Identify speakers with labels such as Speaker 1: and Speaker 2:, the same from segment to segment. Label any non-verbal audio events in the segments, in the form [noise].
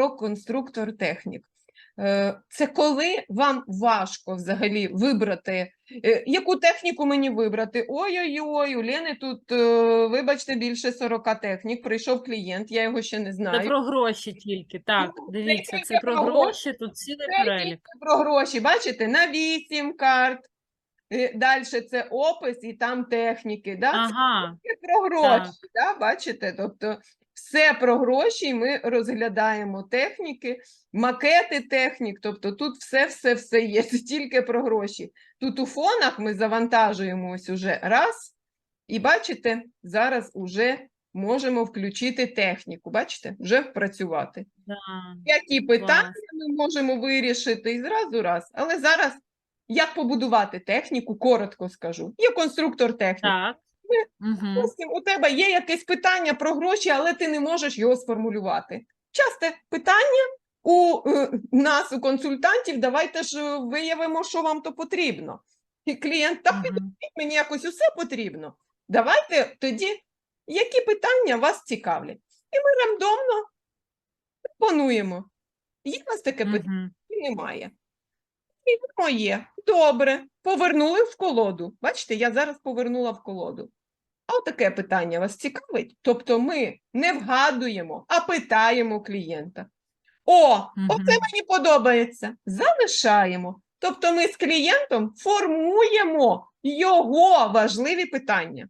Speaker 1: про конструктор технік. Е, Це коли вам важко взагалі вибрати, е, яку техніку мені вибрати? Ой-ой-ой, у Лени тут, е, вибачте, більше 40 технік. Прийшов клієнт, я його ще не знаю.
Speaker 2: Це про гроші тільки. Так,
Speaker 1: Ну, це
Speaker 2: дивіться, це про
Speaker 1: гроші.
Speaker 2: тут цілий
Speaker 1: Це
Speaker 2: перелік.
Speaker 1: тільки про гроші. Бачите, на 8 карт. Далі це опис і там техніки. Да? Це
Speaker 2: Ага,
Speaker 1: тільки про гроші. Да? Бачите? Тобто все про гроші, і ми розглядаємо техніки, макети технік. Тобто тут все, все, все є. [laughs] Це тільки про гроші. Тут у фонах ми завантажуємо ось уже раз. І бачите, зараз уже можемо включити техніку. Бачите, вже працювати
Speaker 2: да.
Speaker 1: які питання
Speaker 2: Клас.
Speaker 1: ми можемо вирішити і зразу раз. Але зараз як побудувати техніку, коротко скажу. Є конструктор техніки.
Speaker 2: Так. Угу.
Speaker 1: Допустим, у тебе є якесь питання про гроші, але ти не можеш його сформулювати. Часте питання у е, нас, у консультантів, давайте ж е, виявимо, що вам то потрібно. І клієнт, так
Speaker 2: Угу.
Speaker 1: мені якось усе потрібно. Давайте тоді, які питання вас цікавлять. І ми рандомно пропонуємо. Є у вас таке питання?
Speaker 2: Угу.
Speaker 1: Немає. І моє. Добре. Повернули в колоду. Бачите, я зараз повернула в колоду. А таке питання вас цікавить? Тобто ми не вгадуємо, а питаємо клієнта. О, оце мені подобається. Залишаємо. Тобто ми з клієнтом формуємо його важливі питання.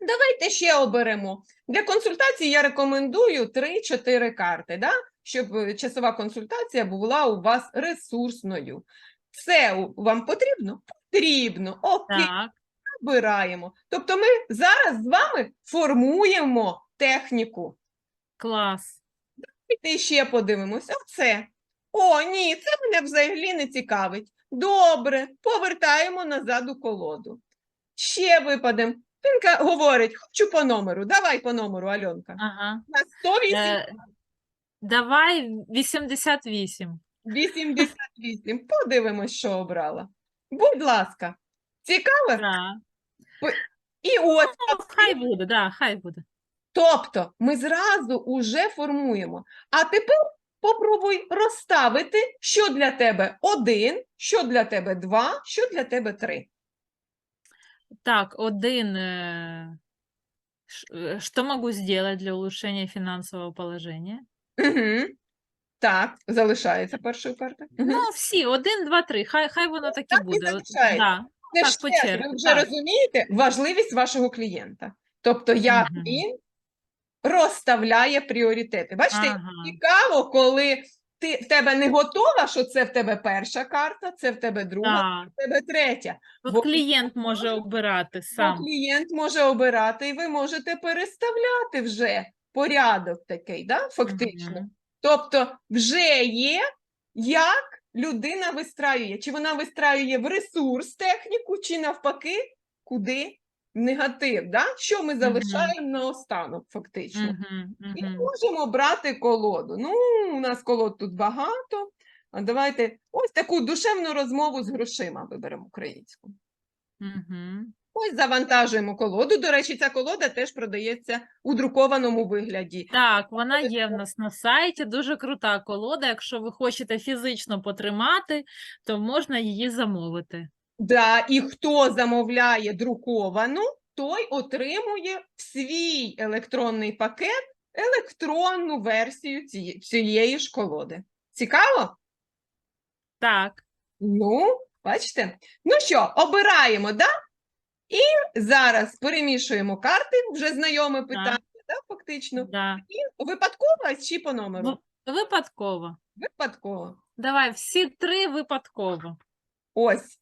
Speaker 1: Давайте ще оберемо. Для консультації я рекомендую 3-4 карти, да? щоб е, часова консультація була у вас ресурсною. Це вам потрібно? Потрібно. Окей,
Speaker 2: Так.
Speaker 1: Обираємо. Тобто ми зараз з вами формуємо техніку.
Speaker 2: Клас.
Speaker 1: І ще подивимося. Оце. О, ні, це мене взагалі не цікавить. Добре, повертаємо назад у колоду. Ще випадемо. Пінка говорить, хочу по номеру. Давай по номеру, Альонка.
Speaker 2: Ага.
Speaker 1: На 108,
Speaker 2: Е, давай 88.
Speaker 1: 88. Подивимось, що обрала. Будь ласка. Цікаво?
Speaker 2: Так.
Speaker 1: І ось
Speaker 2: Ну, хай буде, да, хай буде.
Speaker 1: Тобто ми зразу уже формуємо. А тепер попробуй розставити, що для тебе один, що для тебе два, що для тебе три.
Speaker 2: Так, один. э, ш- э, Что могу сделать для улучшения финансового положения?
Speaker 1: Угу. Так, залишається першою карта.
Speaker 2: Ну, всі, один, два, три. Хай, хай воно так і
Speaker 1: Так і
Speaker 2: буде. От,
Speaker 1: залишається.
Speaker 2: да.
Speaker 1: Це
Speaker 2: так,
Speaker 1: ж ви вже
Speaker 2: так.
Speaker 1: розумієте важливість вашого клієнта. Тобто, як
Speaker 2: Мгм.
Speaker 1: він розставляє пріоритети. Бачите,
Speaker 2: Ага.
Speaker 1: цікаво, коли ти в тебе не готова, що це в тебе перша карта, це в тебе друга,
Speaker 2: Так.
Speaker 1: в тебе третя.
Speaker 2: Тут
Speaker 1: Бо-
Speaker 2: клієнт може обирати сам.
Speaker 1: клієнт може обирати, і ви можете переставляти вже порядок такий, да, фактично.
Speaker 2: Мгм.
Speaker 1: Тобто вже є, як людина вистраює. Чи вона вистраює в ресурс техніку, чи навпаки, куди негатив. Да? Що ми залишаємо наостанок, фактично.
Speaker 2: Мгм,
Speaker 1: І можемо брати колоду. Ну, у нас колод тут багато. А давайте ось таку душевну розмову з грошима виберемо українську.
Speaker 2: Мгм.
Speaker 1: Ось завантажуємо колоду. До речі, ця колода теж продається у друкованому вигляді.
Speaker 2: Так, вона є в нас на сайті. Дуже крута колода. Якщо ви хочете фізично потримати, то можна її замовити.
Speaker 1: Да, і хто замовляє друковану, той отримує в свій електронний пакет електронну версію цієї, ж колоди. Цікаво?
Speaker 2: Так,
Speaker 1: Ну, бачите? Ну що, обираємо, да? І зараз перемішуємо карти, вже знайоме питання, да, фактично.
Speaker 2: да.
Speaker 1: І випадково чи по номеру?
Speaker 2: Випадково.
Speaker 1: Випадково.
Speaker 2: Давай, всі три випадково.
Speaker 1: Ось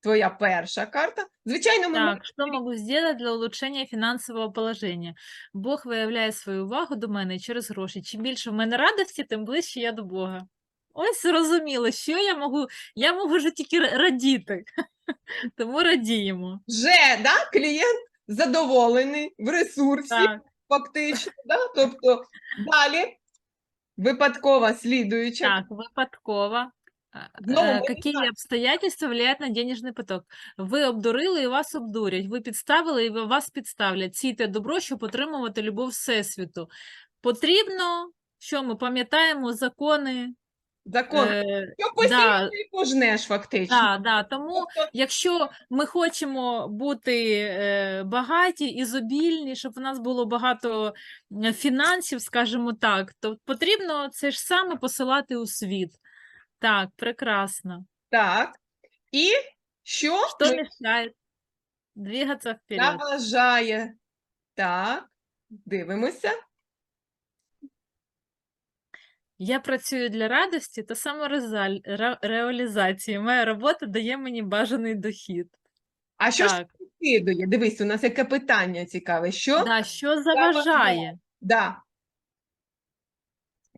Speaker 1: твоя перша карта. Звичайно, ми
Speaker 2: Так, что могу сделать для улучшення фінансового положення? Бог виявляє свою увагу до мене через гроші. Чим більше в мене радості, тим ближче я до Бога. Ось зрозуміло, що я можу. Я можу тільки радіти. [laughs] Тому радіємо.
Speaker 1: вже да, клієнт задоволений в ресурсі,
Speaker 2: Так,
Speaker 1: фактично. Да? Тобто далі випадкова слідуюча.
Speaker 2: так, випадково.
Speaker 1: Знову
Speaker 2: Е,
Speaker 1: ми
Speaker 2: Какие обстоятельства влияют на денежний поток? Ви обдурили і вас обдурять. Ви підставили і вас підставлять. Сійте добро, щоб отримувати любов Всесвіту. Потрібно що ми пам'ятаємо закони.
Speaker 1: Закон.
Speaker 2: Е,
Speaker 1: Що
Speaker 2: да.
Speaker 1: ти пожнеш фактично.
Speaker 2: да, да, тому
Speaker 1: Тобто,
Speaker 2: Якщо ми хочемо бути е, багаті, ізобільні, щоб у нас було багато е, фінансів, скажімо так, то потрібно це ж саме посилати у світ. Так, прекрасно.
Speaker 1: так. І що
Speaker 2: Що
Speaker 1: ми
Speaker 2: мешает двигаться вперед?
Speaker 1: заважає? Так, дивимося.
Speaker 2: Я працюю для радості та самореалізації. Моя робота дає мені бажаний дохід.
Speaker 1: А що ж
Speaker 2: Так.
Speaker 1: Дивись, у нас яке питання цікаве. Що?
Speaker 2: да, що заважає?
Speaker 1: Да.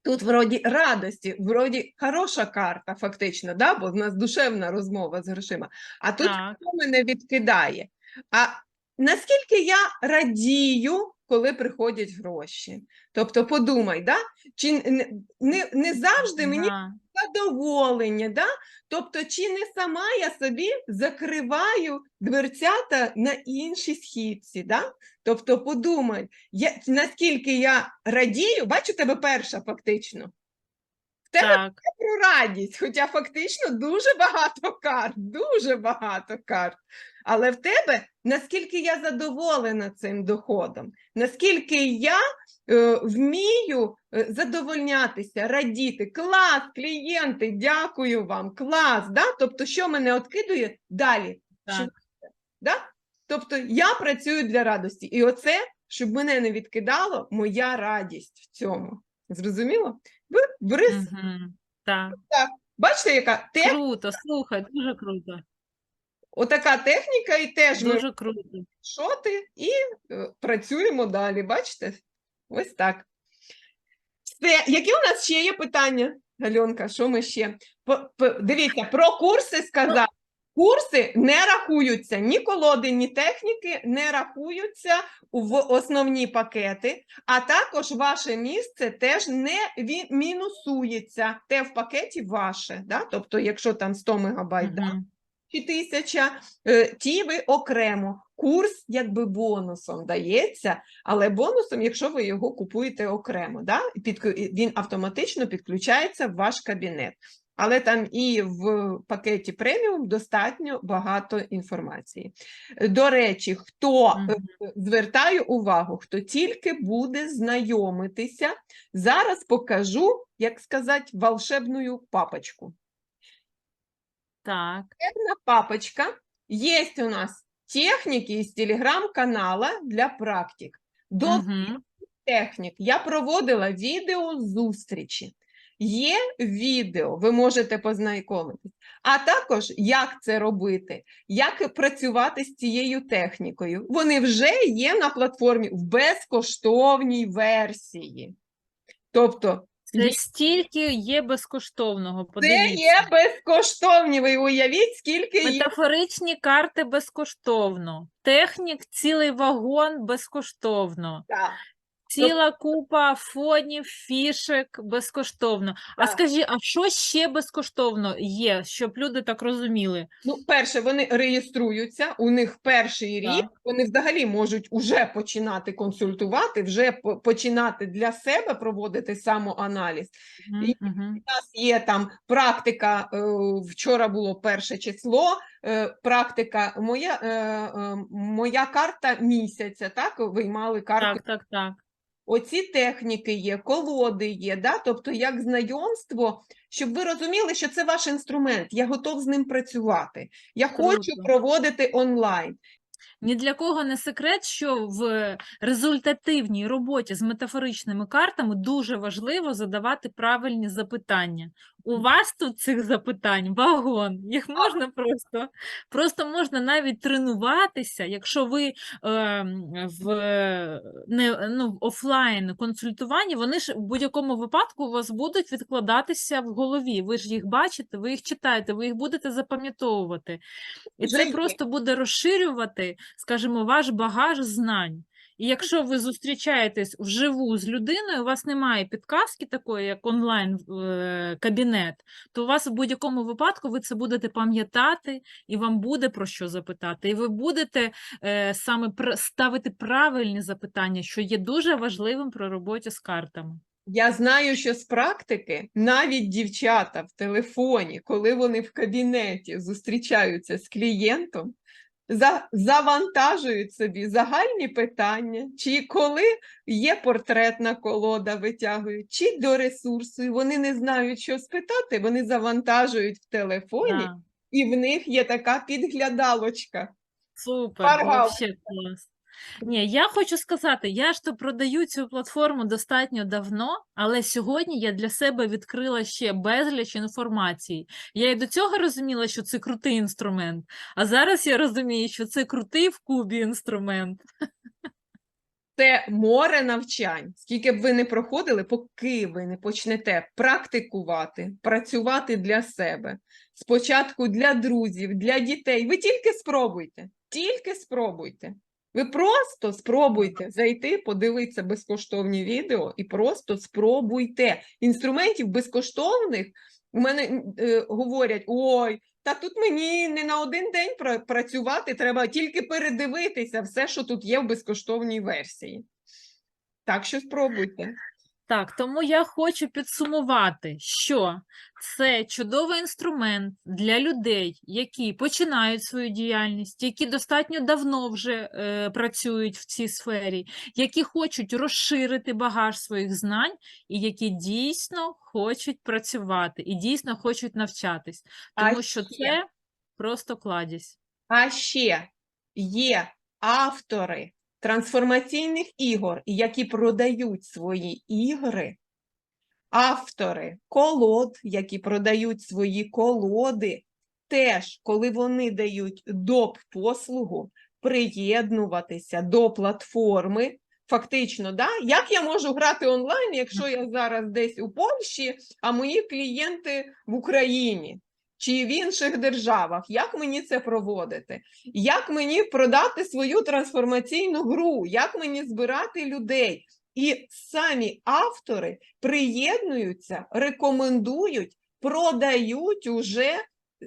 Speaker 1: Тут вроді радості, вроді хороша карта, фактично, да? бо в нас душевна розмова з грошима. А тут
Speaker 2: Так,
Speaker 1: хто мене відкидає? А наскільки я радію, коли приходять гроші? Тобто подумай, да? чи не, не, не завжди мені
Speaker 2: да,
Speaker 1: задоволення, да? Тобто, чи не сама я собі закриваю дверцята на іншій східці, да? Тобто, подумай, я, наскільки я радію, бачу тебе перша фактично. Тебе
Speaker 2: так,
Speaker 1: про радість, хоча фактично дуже багато карт, дуже багато карт. Але в тебе наскільки я задоволена цим доходом, наскільки я е, вмію е, задовольнятися, радіти. Клас, клієнти, дякую вам, клас. Да? Тобто, що мене откидує далі?
Speaker 2: так.
Speaker 1: Да? Тобто я працюю для радості. І оце, щоб мене не відкидало, моя радість в цьому. Зрозуміло? Бери
Speaker 2: Мгм, так.
Speaker 1: Бачите, яка техніка,
Speaker 2: Круто, слухай, дуже круто.
Speaker 1: отака техніка, і теж ми
Speaker 2: Дуже круто.
Speaker 1: шоти і е, працюємо далі. Бачите? Ось так. Все. Які у нас ще є питання, Альонка? Що ми ще? По- по- Дивіться, про курси сказав. Курси не рахуються, ні колоди, ні техніки не рахуються в основні пакети, а також ваше місце теж не мінусується. Те в пакеті ваше. Да? Тобто, якщо там 100 мегабайт, да, чи тисяча, е, ті ви окремо. Курс якби бонусом дається, але бонусом, якщо ви його купуєте окремо, да? він автоматично підключається в ваш кабінет. Але там і в пакеті преміум достатньо багато інформації. До речі, хто е,
Speaker 2: Мгм.
Speaker 1: звертаю увагу, хто тільки буде знайомитися, зараз покажу, як сказати, волшебну папочку.
Speaker 2: Так,
Speaker 1: Одна папочка. Есть у нас техники из телеграм-канала для практик. До
Speaker 2: Мгм.
Speaker 1: технік я проводила відео зустрічі. Є відео, ви можете познайомитись. А також як це робити, як працювати з цією технікою. Вони вже є на платформі в безкоштовній версії. Тобто
Speaker 2: Це стільки є безкоштовного.
Speaker 1: це
Speaker 2: Подивіться.
Speaker 1: є безкоштовні. Ви уявіть, скільки є.
Speaker 2: Метафоричні карти безкоштовно. Технік цілий вагон безкоштовно.
Speaker 1: Так.
Speaker 2: Ціла купа фонів, фішек безкоштовно. А
Speaker 1: Так.
Speaker 2: скажи, а що ще безкоштовно є, щоб люди так розуміли?
Speaker 1: Ну, перше, вони реєструються, у них перший рік,
Speaker 2: Так.
Speaker 1: вони взагалі можуть уже починати консультувати, вже по- починати для себе проводити самоаналіз.
Speaker 2: Мгм,
Speaker 1: І-
Speaker 2: мгм.
Speaker 1: У нас є там практика, е, вчора було перше число, е, практика, моя, е, е, моя карта місяця, так, виймали карту
Speaker 2: Так, так, так.
Speaker 1: Оці техніки є, колоди є, да? тобто як знайомство, щоб ви розуміли, що це ваш інструмент, я готов з ним працювати, я хочу проводити онлайн.
Speaker 2: Ні для кого не секрет, що в результативній роботі з метафоричними картами дуже важливо задавати правильні запитання. У вас тут цих запитань вагон, їх можна просто, просто можна навіть тренуватися, якщо ви ем, в, не, ну, офлайн консультуванні, вони ж в будь-якому випадку у вас будуть відкладатися в голові. Ви ж їх бачите, ви їх читаєте, ви їх будете запам'ятовувати. І це просто буде розширювати, скажімо, ваш багаж знань. І якщо ви зустрічаєтесь вживу з людиною, у вас немає підказки такої, як онлайн е, то у вас в будь-якому випадку ви це будете пам'ятати, і вам буде про що запитати. І ви будете е, саме ставити правильні запитання, що є дуже важливим при роботі з картами.
Speaker 1: Я знаю, що з практики навіть дівчата в телефоні, коли вони в кабінеті зустрічаються з клієнтом, за, завантажують собі загальні питання, чи коли є портретна колода, витягують, чи до ресурсу, і вони не знають, що спитати, вони завантажують в телефоні,
Speaker 2: а.
Speaker 1: і в них є така підглядалочка.
Speaker 2: Супер, вообще клас. Ні, я хочу сказати, я ж то продаю цю платформу достатньо давно, але сьогодні я для себе відкрила ще безліч інформації. Я і до цього розуміла, що це крутий інструмент, а зараз я розумію, що це крутий в кубі інструмент.
Speaker 1: Це море навчань. Скільки б ви не проходили, поки ви не почнете практикувати, працювати для себе. Спочатку для друзів, для дітей. Ви тільки спробуйте, тільки спробуйте. Ви просто спробуйте зайти, подивитися безкоштовні відео і просто спробуйте. Інструментів безкоштовних у мене е, говорять: ой, та тут мені не на один день пра- працювати, треба тільки передивитися все, що тут є в безкоштовній версії. Так що спробуйте.
Speaker 2: Так, тому я хочу підсумувати, що це чудовий інструмент для людей, які починають свою діяльність, які достатньо давно вже е, працюють в цій сфері, які хочуть розширити багаж своїх знань, і які дійсно хочуть працювати і дійсно хочуть навчатись,
Speaker 1: А
Speaker 2: тому що
Speaker 1: ще?
Speaker 2: це просто кладість.
Speaker 1: А ще є автори трансформаційних ігор, які продають свої ігри, автори колод, які продають свої колоди, теж, коли вони дають доп. послугу, приєднуватися до платформи. Фактично, да? як я можу грати онлайн, якщо я зараз десь у Польщі, а мої клієнти в Україні чи в інших державах? Як мені це проводити? Як мені продати свою трансформаційну гру? Як мені збирати людей? І самі автори приєднуються, рекомендують, продають уже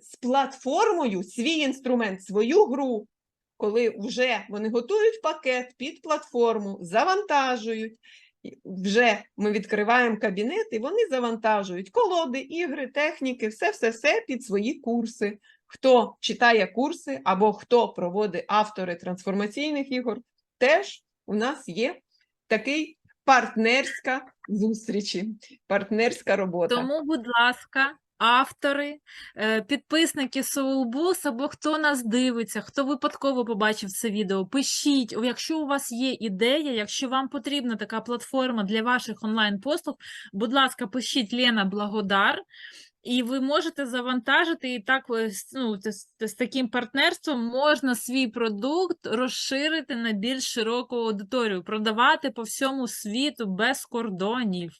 Speaker 1: з платформою свій інструмент, свою гру. Коли вже вони готують пакет під платформу, завантажують, вже ми відкриваємо кабінет, і вони завантажують колоди, ігри, техніки, все-все-все під свої курси. Хто читає курси або хто проводить автори трансформаційних ігор, теж у нас є такий партнерська зустрічі, партнерська робота.
Speaker 2: Тому, будь ласка, автори, е, підписники Soulboost або хто нас дивиться, хто випадково побачив це відео, пишіть, якщо у вас є ідея, якщо вам потрібна така платформа для ваших онлайн-послуг, будь ласка, пишіть Лена Благодар. І ви можете завантажити і так е, ну, з- з таким партнерством можна свій продукт розширити на більш широку аудиторію, продавати по всьому світу без кордонів.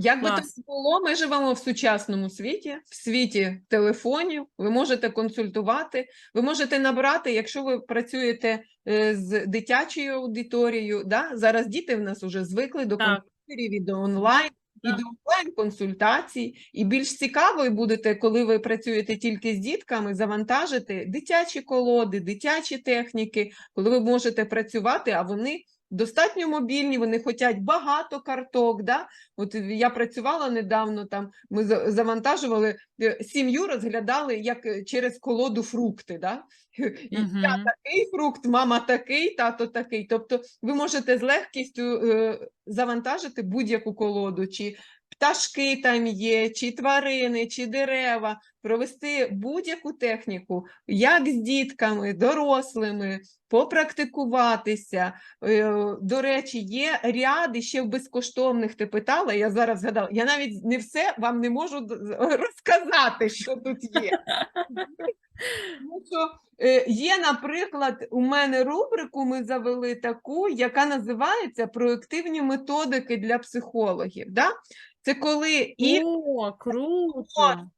Speaker 1: Як би то було, ми живемо в сучасному світі, в світі телефонів. Ви можете консультувати, ви можете набрати, якщо ви працюєте е, з дитячою аудиторією. Да? Зараз діти в нас вже звикли до
Speaker 2: Так.
Speaker 1: комп'ютерів і до онлайн. І до онлайн-консультацій, і більш цікавою будете, коли ви працюєте тільки з дітками, завантажити дитячі колоди, дитячі техніки, коли ви можете працювати, а вони достатньо мобільні, вони хочуть багато карток. Да? От я працювала недавно там, ми за- завантажували е, сім'ю, розглядали як е, через колоду фрукти. Да? [laughs] І Я такий фрукт, мама такий, тато такий. Тобто ви можете з легкістю е, завантажити будь-яку колоду, чи пташки там є, чи тварини, чи дерева, провести будь-яку техніку, як з дітками, дорослими, попрактикуватися. Е, До речі, є ряди ще в безкоштовних. Ти питала, я зараз згадала. Я навіть не все вам не можу розказати, що тут є. Е, є, наприклад, у мене рубрику ми завели таку, яка називається Проективні методики для психологів. Да? Це коли і
Speaker 2: О, круто!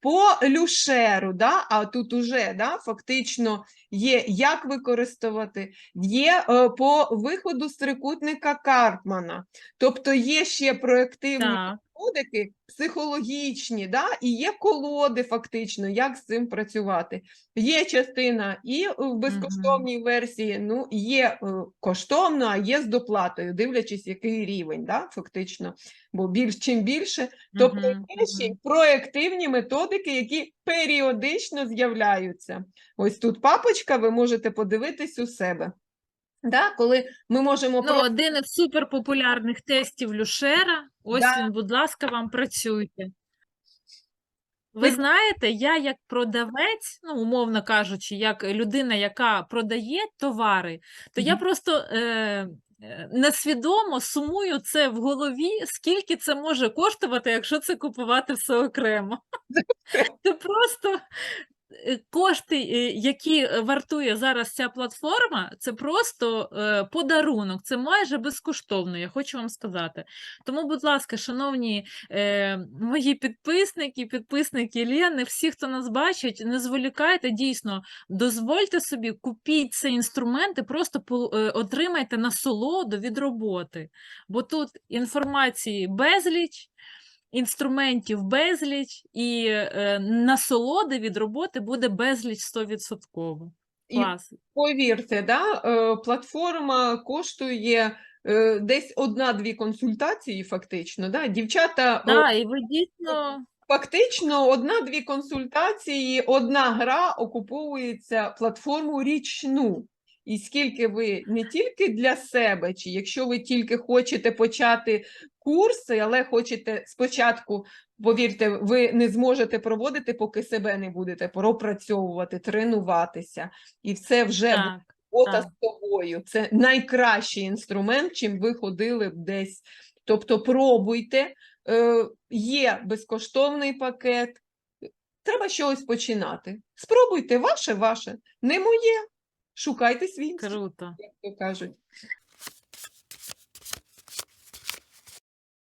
Speaker 1: По люшеру, да, а тут уже да, фактично є як використовувати, є е, по виходу з трикутника Карпмана. Тобто є ще проективні
Speaker 2: Так.
Speaker 1: методики психологічні, да? і є колоди фактично, як з цим працювати. Є частина і в безкоштовній версії, ну, є е, коштовно, а є з доплатою, дивлячись, який рівень, да? фактично. Бо більш, чим більше, тобто
Speaker 2: Мгм,
Speaker 1: є ще й. Проективні методики, які періодично з'являються. Ось тут папочка, ви можете подивитись у себе. Да? Коли ми можемо
Speaker 2: Ну, один із суперпопулярних тестів Люшера. Ось
Speaker 1: Да.
Speaker 2: він, будь ласка, вам працюйте. Ви знаєте, я як продавець, ну, умовно кажучи, як людина, яка продає товари, то я просто е, несвідомо сумую це в голові, скільки це може коштувати, якщо це купувати все окремо. Це просто е, кошти, е, які е, вартує зараз ця платформа, це просто е, подарунок, це майже безкоштовно, я хочу вам сказати. Тому, будь ласка, шановні е, мої підписники, підписники Лєни, всі, хто нас бачить, не зволікайте, дійсно, дозвольте собі, купіть цей інструмент і просто е, отримайте насолоду від роботи. Бо тут інформації безліч, інструментів безліч, і е, насолоди від роботи буде безліч 100%.
Speaker 1: І Повірте, да, е, платформа коштує е, десь одна-дві консультації, фактично. Да? Дівчата,
Speaker 2: Да, і ви дійсно
Speaker 1: фактично, одна-дві консультації, одна гра окуповується платформу річну. І скільки ви не тільки для себе, чи якщо ви тільки хочете почати курси, але хочете спочатку, повірте, ви не зможете проводити, поки себе не будете пропрацьовувати, тренуватися. І це вже
Speaker 2: так.
Speaker 1: робота
Speaker 2: так.
Speaker 1: з тобою. Це найкращий інструмент, чим ви ходили б десь. Тобто пробуйте, е, є безкоштовний пакет. Треба щось починати. Спробуйте, ваше, ваше, не моє. Шукайте свій інструмент,
Speaker 2: Круто.
Speaker 1: як то кажуть.